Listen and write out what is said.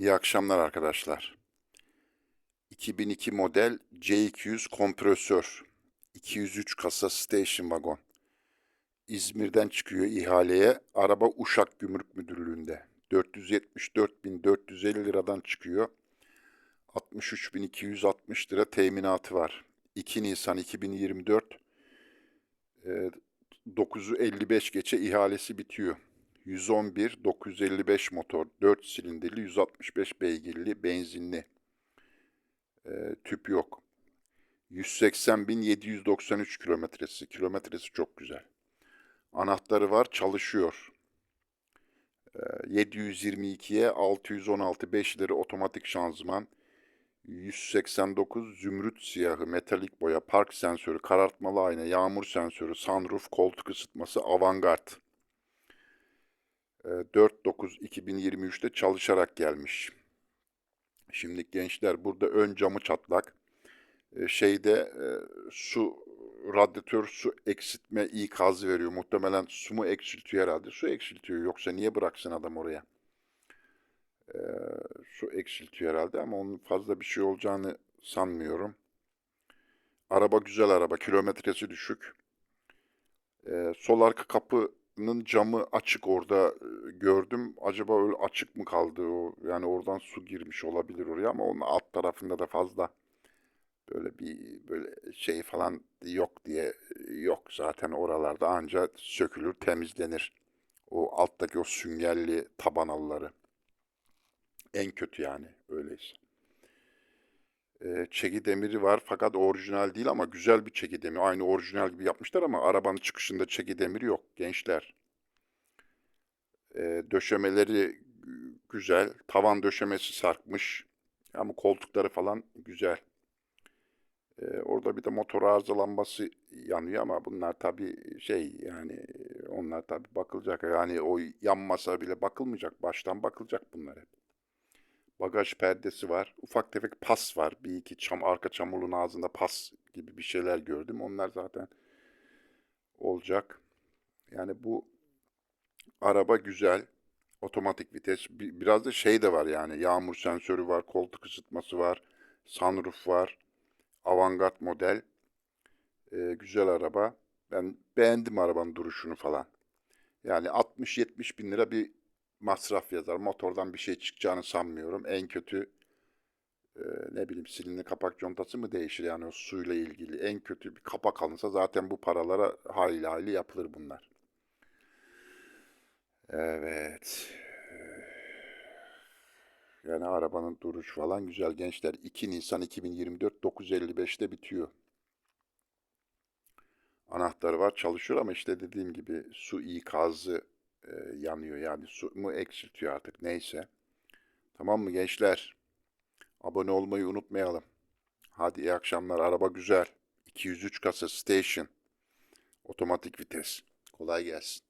İyi akşamlar arkadaşlar. 2002 model C200 kompresör. 203 kasa station wagon. İzmir'den çıkıyor ihaleye. Araba Uşak Gümrük Müdürlüğü'nde. 474.450 liradan çıkıyor. 63.260 lira teminatı var. 2 Nisan 2024 e, 9'u 55 geçe ihalesi bitiyor. 111 955 motor 4 silindirli 165 beygirli benzinli E, tüp yok. 180.793 kilometresi. Kilometresi çok güzel. Anahtarı var çalışıyor. E, 722'ye 616 5 ileri otomatik şanzıman. 189 zümrüt siyahı metalik boya, park sensörü, karartmalı ayna, yağmur sensörü, sunroof, koltuk ısıtması, avantgard. E, 4.9.2023'te çalışarak gelmiş. Şimdi gençler burada ön camı çatlak. Şeyde su radyatör su eksiltme ikazı veriyor. Muhtemelen su mu eksiltiyor herhalde. Su eksiltiyor. Yoksa niye bıraksın adam oraya? E, su eksiltiyor herhalde ama onun fazla bir şey olacağını sanmıyorum. Araba güzel araba. Kilometresi düşük. E, sol arka kapının camı açık orada gördüm. Acaba öyle açık mı kaldı o? Yani oradan su girmiş olabilir oraya ama onun alt tarafında da fazla böyle bir böyle şey falan yok diye yok zaten oralarda anca sökülür temizlenir. O alttaki o süngerli tabanalıları. En kötü yani öyleyse. Ee, çeki demiri var fakat orijinal değil ama güzel bir çeki demiri. Aynı orijinal gibi yapmışlar ama arabanın çıkışında çeki demiri yok gençler. Ee, döşemeleri güzel. Tavan döşemesi sarkmış. Ama koltukları falan güzel. Ee, orada bir de motor arızalanması yanıyor ama bunlar tabii şey yani onlar tabii bakılacak. Yani o yanmasa bile bakılmayacak. Baştan bakılacak bunlar hep. Bagaj perdesi var. Ufak tefek pas var. Bir iki çam, arka çamurluğun ağzında pas gibi bir şeyler gördüm. Onlar zaten olacak. Yani bu araba güzel. Otomatik vites. Bi- Biraz da şey de var yani. Yağmur sensörü var. Koltuk ısıtması var. Sunroof var. Avantgard model. Ee, güzel araba. Ben beğendim arabanın duruşunu falan. Yani 60-70 bin lira bir masraf yazar. Motordan bir şey çıkacağını sanmıyorum. En kötü e, ne bileyim silindir kapak contası mı değişir yani o suyla ilgili. En kötü bir kapak alınsa zaten bu paralara hayli hayli yapılır bunlar. Evet. Yani arabanın duruş falan güzel gençler. 2 Nisan 2024 9.55'te bitiyor. Anahtarı var çalışıyor ama işte dediğim gibi su ikazı e, yanıyor. Yani su mu eksiltiyor artık neyse. Tamam mı gençler? Abone olmayı unutmayalım. Hadi iyi akşamlar. Araba güzel. 203 kasa station. Otomatik vites. Kolay gelsin.